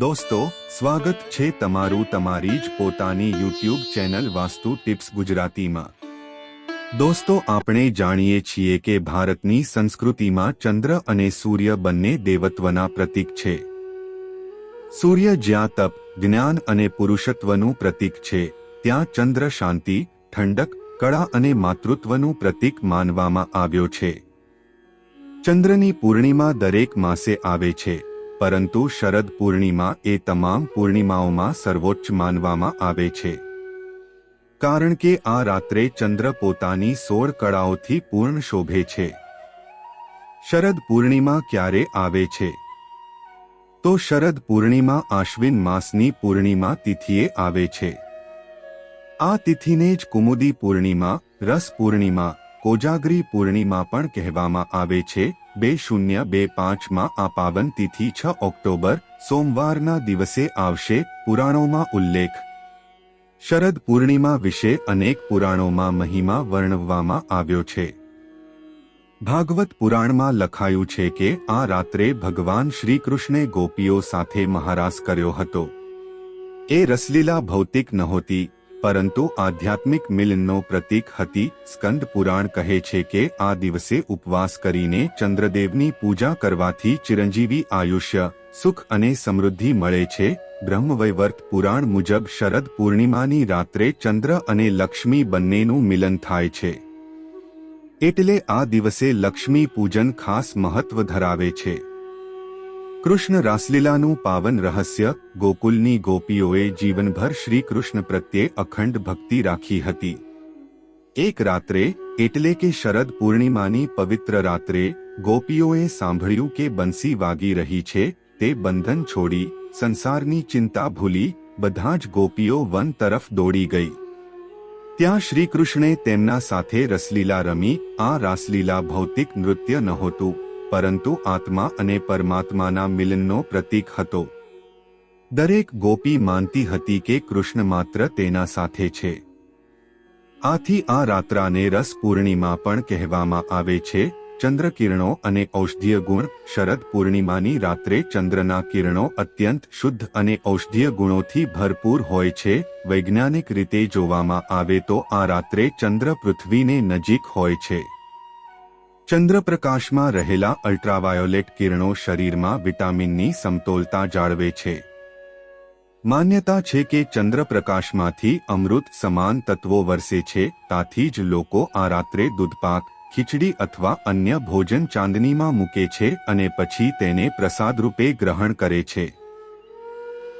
દોસ્તો, સ્વાગત છે તમારું તમારી જ પોતાની યુટ્યુબ ચેનલ વાસ્તુ ટિપ્સ ગુજરાતીમાં. દોસ્તો, આપણે જાણીએ છીએ કે ભારતની સંસ્કૃતિમાં ચંદ્ર અને સૂર્ય બંને દેવત્વના પ્રતીક છે. સૂર્ય જ્યાં તપ, જ્ઞાન અને પુરુષત્વનું પ્રતીક છે, ત્યાં ચંદ્ર શાંતિ, ઠંડક, કળા અને માતૃત્વનું પ્રતીક માનવામાં આવ્યો છે. ચંદ્રની પૂર્ણિમા દરેક માસે આવે છે. પરંતુ શરદ પૂર્ણિમા એ તમામ પૂર્ણિમાઓમાં સર્વોચ્ચ માનવામાં આવે છે. કારણ કે આ રાત્રે ચંદ્ર પોતાની સોળ કળાઓથી પૂર્ણ શોભે છે. શરદ પૂર્ણિમા ક્યારે આવે છે? તો શરદ પૂર્ણિમા આશ્વિન માસની પૂર્ણિમા તિથિએ આવે છે. આ તિથિને જ કુમુદી પૂર્ણિમા, રસ પૂર્ણિમા, કોજાગરી પૂર્ણિમા પણ કહેવામાં આવે છે બે શૂન્ય બે પાંચમાં આ પાવન તિથિ છ ઓક્ટોબર, સોમવારના દિવસે આવશે, પુરાણોમાં ઉલ્લેખ. શરદ પૂર્ણિમા વિશે અનેક પુરાણોમાં મહિમા વર્ણવવામાં આવ્યો છે. ભાગવત પુરાણમાં લખાયું છે કે આ રાત્રે ભગવાન શ્રીકૃષ્ણે ગોપીઓ સાથે મહારાસ કર્યો હતો. એ રસલીલા ભૌતિક નહોતી પરંતુ આધ્યાત્મિક મિલનનો પ્રતીક હતી, સ્કંદ પુરાણ કહે છે કે આ દિવસે ઉપવાસ કરીને ચંદ્રદેવની પૂજા કરવાથી ચિરંજીવી આયુષ્ય, સુખ અને સમૃદ્ધિ મળે છે. બ્રહ્મવૈવર્ત પુરાણ મુજબ શરદ પૂર્ણિમાની રાત્રે ચંદ્ર અને લક્ષ્મી બંનેનું મિલન થાય છે. એટલે આ દિવસે લક્ષ્મી પૂજન ખાસ મહત્વ ધરાવે છે. કૃષ્ણ રાસલીલાનું પાવન રહસ્ય, ગોકુલની ગોપીઓએ જીવનભર શ્રી કૃષ્ણ પ્રત્યે અખંડ ભક્તિ રાખી હતી. એક રાત્રે, એટલે કે શરદ પૂર્ણિમાની પવિત્ર રાત્રે, ગોપીઓએ સાંભળ્યું કે બંસી વાગી રહી છે, તે બંધન છોડી, સંસારની ચિંતા ભૂલી, બધા જ ગોપીઓ વન તરફ દોડી ગઈ. ત્યાં શ્રીકૃષ્ણે તેમના સાથે રસલીલા રમી, આ રાસલીલા ભૌતિક નૃત્ય નહોતું. પરંતુ આત્મા અને પરમાત્માના મિલનનો પ્રતીક હતો. દરેક ગોપી માનતી હતી કે કૃષ્ણ માત્ર તેના સાથે છે. આથી આ રાત્રાને રસ પૂર્ણિમા પણ કહેવામાં આવે છે, ચંદ્રકિરણો અને ઔષધીય ગુણ, શરદ પૂર્ણિમાની રાત્રે ચંદ્રના કિરણો અત્યંત શુદ્ધ અને ઔષધીય ગુણોથી ભરપૂર હોય છે, વૈજ્ઞાનિક રીતે જોવામાં આવે તો આ રાત્રે ચંદ્ર પૃથ્વીને નજીક હોય છે. ચંદ્રપ્રકાશમાં રહેલા અલ્ટ્રાવાયોલેટ કિરણો શરીરમાં વિટામિનની સમતોલતા જાળવે છે. માન્યતા છે કે ચંદ્રપ્રકાશમાંથી અમૃત સમાન તત્વો વરસે છે, તાથી જ લોકો આ રાત્રે દૂધપાક, ખીચડી અથવા અન્ય ભોજન ચાંદનીમાં મૂકે છે અને પછી તેને પ્રસાદ રૂપે ગ્રહણ કરે છે.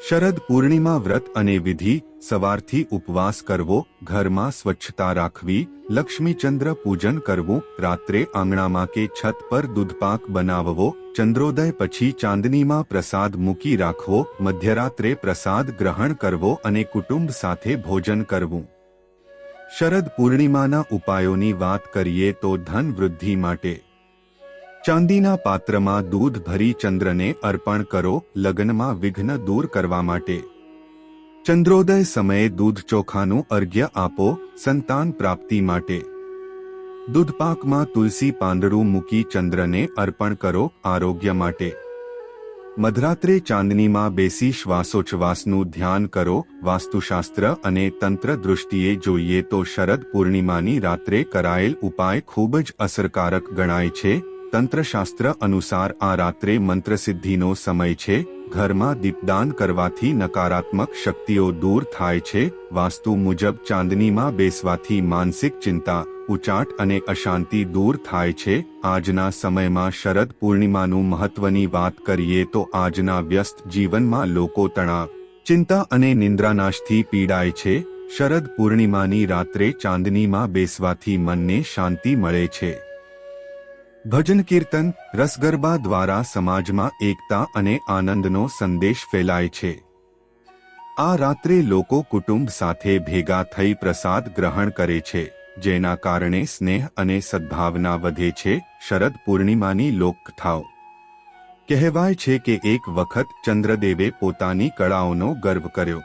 શરદ પૂર્ણિમા વ્રત અને વિધિ, સવારથી ઉપવાસ કરવો, ઘરમાં સ્વચ્છતા રાખવી, લક્ષ્મીચંદ્ર પૂજન કરવું, રાત્રે આંગણામાં કે છત પર દૂધપાક બનાવવો, ચંદ્રોદય પછી ચાંદનીમાં પ્રસાદ મૂકી રાખવો, મધ્યરાત્રે પ્રસાદ ગ્રહણ કરવો અને કુટુંબ સાથે ભોજન કરવું. શરદ પૂર્ણિમાના ઉપાયોની વાત કરીએ તો ધન વૃદ્ધિ માટે. ચાંદીના પાત્રમાં દૂધ ભરી ચંદ્રને અર્પણ કરો લગ્નમાં વિઘ્ન દૂર કરવા માટે. ચંદ્રોદય સમયે દૂધ ચોખાનું અર્ઘ્ય આપો સંતાન પ્રાપ્તિ માટે. દૂધપાકમાં તુલસી પાંદડું મૂકી ચંદ્રને અર્પણ કરો આરોગ્ય માટે. મધરાત્રે ચાંદનીમાં બેસી શ્વાસોચ્છવાસનું ધ્યાન કરો વાસ્તુશાસ્ત્ર અને તંત્ર દૃષ્ટિએ જોઈએ તો શરદ પૂર્ણિમાની રાત્રે કરાયેલ ઉપાય ખૂબ જ અસરકારક ગણાય છે. તંત્રશાસ્ત્ર અનુસાર આ રાત્રે મંત્રસિદ્ધિનો સમય છે, ઘરમાં દીપદાન કરવાથી નકારાત્મક શક્તિઓ દૂર થાય છે, વાસ્તુ મુજબ ચાંદનીમાં બેસવાથી માનસિક ચિંતા, ઉચાટ અને અશાંતિ દૂર થાય છે, આજના સમયમાં શરદ પૂર્ણિમાનું મહત્વની વાત કરીએ તો આજના વ્યસ્ત જીવનમાં લોકો તણાવ, ચિંતા અને નિંદ્રાનાશથી પીડાય છે, શરદ પૂર્ણિમાની રાત્રે ચાંદનીમાં બેસવાથી મનને શાંતિ મળે છે. ભજન કીર્તન, રસગરબા દ્વારા સમાજમાં એકતા અને આનંદનો સંદેશ ફેલાય છે. આ રાત્રે લોકો કુટુંબ સાથે ભેગા થઈ પ્રસાદ ગ્રહણ કરે છે, જેના કારણે સ્નેહ અને સદભાવના વધે છે, શરદ પૂર્ણિમાની લોકકથાઓ કહેવાય છે કે એક વખત ચંદ્રદેવે પોતાની કળાઓનો ગર્વ કર્યો.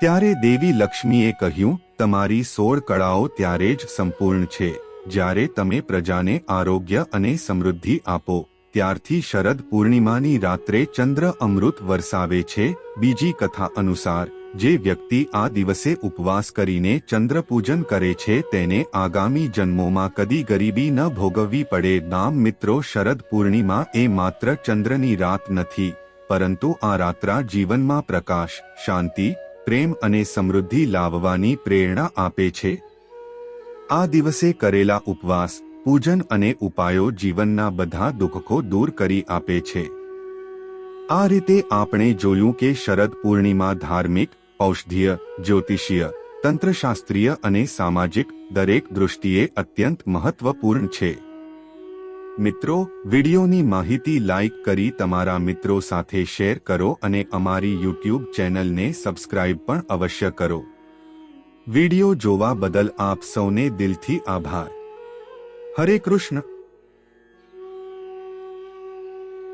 ત્યારે દેવી લક્ષ્મીએ કહ્યું, તમારી સોળ કળાઓ ત્યારે જ સંપૂર્ણ છે. જ્યારે તમે પ્રજાને આરોગ્ય અને સમૃદ્ધિ આપો, ત્યારથી શરદ પૂર્ણિમાની રાત્રે ચંદ્ર અમૃત વરસાવે છે. બીજી કથા અનુસાર, જે વ્યક્તિ આ દિવસે ઉપવાસ કરીને ચંદ્ર પૂજન કરે છે તેને આગામી જન્મોમાં કદી ગરીબી ન ભોગવવી પડે. નામ મિત્રો, શરદ પૂર્ણિમા એ માત્ર ચંદ્રની રાત નથી, પરંતુ આ રાત્રા જીવનમાં પ્રકાશ, શાંતિ, પ્રેમ અને સમૃદ્ધિ લાવવાની પ્રેરણા આપે છે. આ દિવસે કરેલા ઉપવાસ, પૂજન અને ઉપાયો જીવનના બધા દુઃખો દૂર કરી આપે છે. આ રીતે આપણે જોયું કે શરદ પૂર્ણિમા ધાર્મિક, ઔષધીય, જ્યોતિષીય, તંત્રશાસ્ત્રીય અને સામાજિક દરેક દૃષ્ટિએ અત્યંત મહત્વપૂર્ણ છે. મિત્રો, વિડિયોની માહિતી લાઇક કરી તમારા મિત્રો સાથે શેર કરો અને અમારી યુટ્યુબ ચેનલને સબસ્ક્રાઇબ પણ અવશ્ય કરો. વિડિયો જોવા બદલ આપ સૌને દિલથી આભાર. હરે કૃષ્ણ.